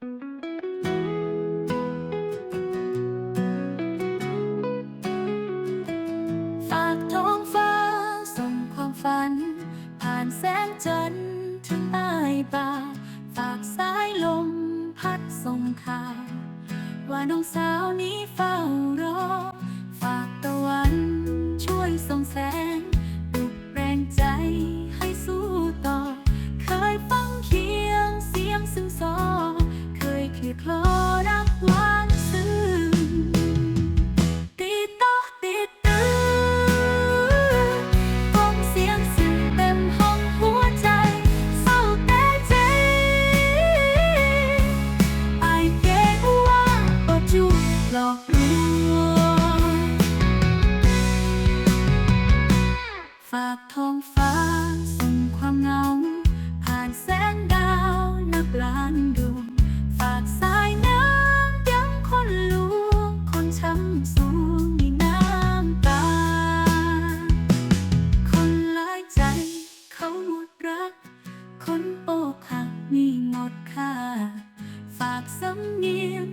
ฝากท้องฟ้าส่งความฝัน ผ่านแสงจันทร์ถึงใต้ป่าฝากสายลมพัดส่งข่าวว่าน้องสาวนี้เฝ้ารอ ฝากท้องฟ้าส่งความเงา ผ่านแสงดาวนับล้านดวง ฝากสายน้ำยังคนลวงคนช้ำสูงมีน้ำตา คนหลายใจเขาหมดรัก คนโอกหักมีหมดค่า ฝากสำเนียง